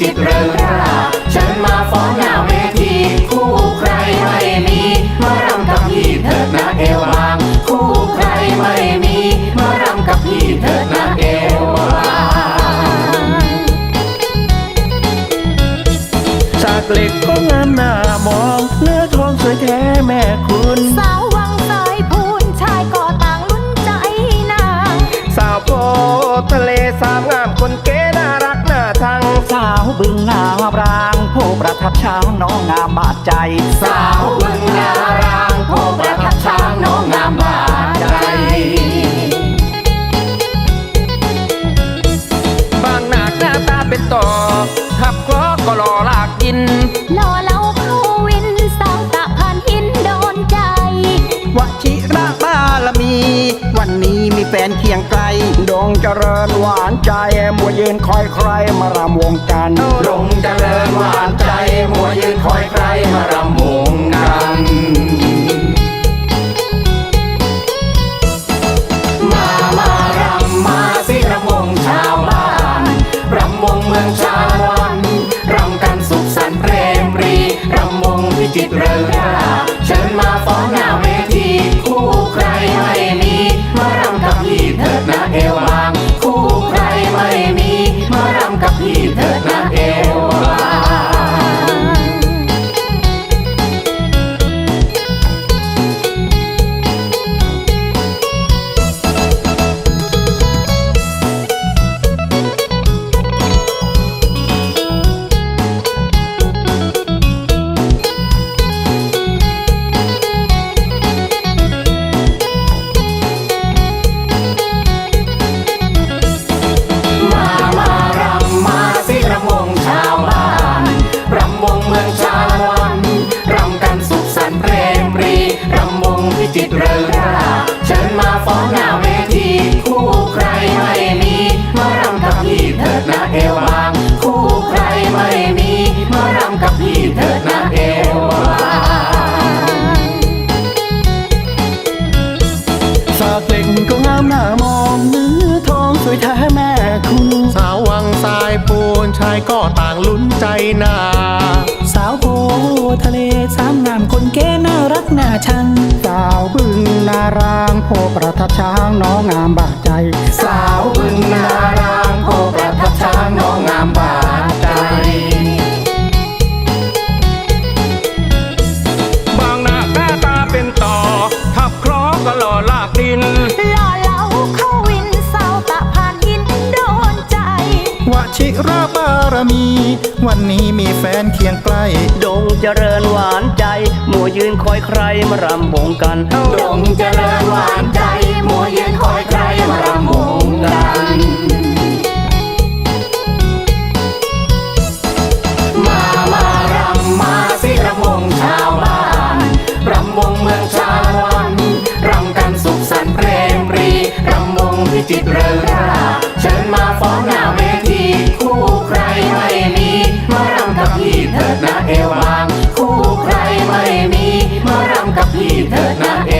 จิตเริงร่า ฉันมาฟ้องหน้าเวที คู่ใครไม่มี มารำกับพี่เถิดนะเอวบาง คู่ใครไม่มี มารำกับพี่เถิดนะเอวบางสากเหล็กก็งามหน้ามอง เนื้อทองสวยแท้แม่คุณสาาวน้องงามบาดใจ สาวบึงนารางผู้ประทั แฟนเคียงไกลดงเจริญหวานใจมัวยืนคอยใครมารำวงกันลงเจริญหวานใจมัวยืนคอยใครมารำวงกันมามารำมาสิรำวงชาวบ้านรำวงเมืองชาละวันรำกันสุขสันต์เพรมรีรำวงพิจิตรเริงราเชิญมาฟ้อน ถิ เริงราเชิญมาฟ้อนหน้าเวทีคู่ใครไม่มีมารำกับพี่เถิดนะเอวบางคู่ใครไม่มีมารำกับพี่เถิดนะเอวบางสากเล็กก็งามหน้ามองเนื้อทองสวยแท้แม่คุณสาววังสายปูนชายก็ต่างลุ้นใจนาสาวโพทะเลสามงามคนเก๋น่ารักน่าชังสาวบึง นารางโพประทับช้างน้องงามบาดใจ สาวบึงนารางโพประทับช้างน้องงามบาดใจ บางหน้าแก้ตาเป็นต่อ ทับคล้อก็หล่อลากดินารมี วันนี้มีแฟนเคียงใกล้ดงเจริญหวานใจมัวยืนคอยใครมารำวงกัน ดงเจริญหวานใจมัวยืนคอยใครมารำวงกัน เอวบาง คู่ใครไม่มี มารำกับพี่เถิดนะเอ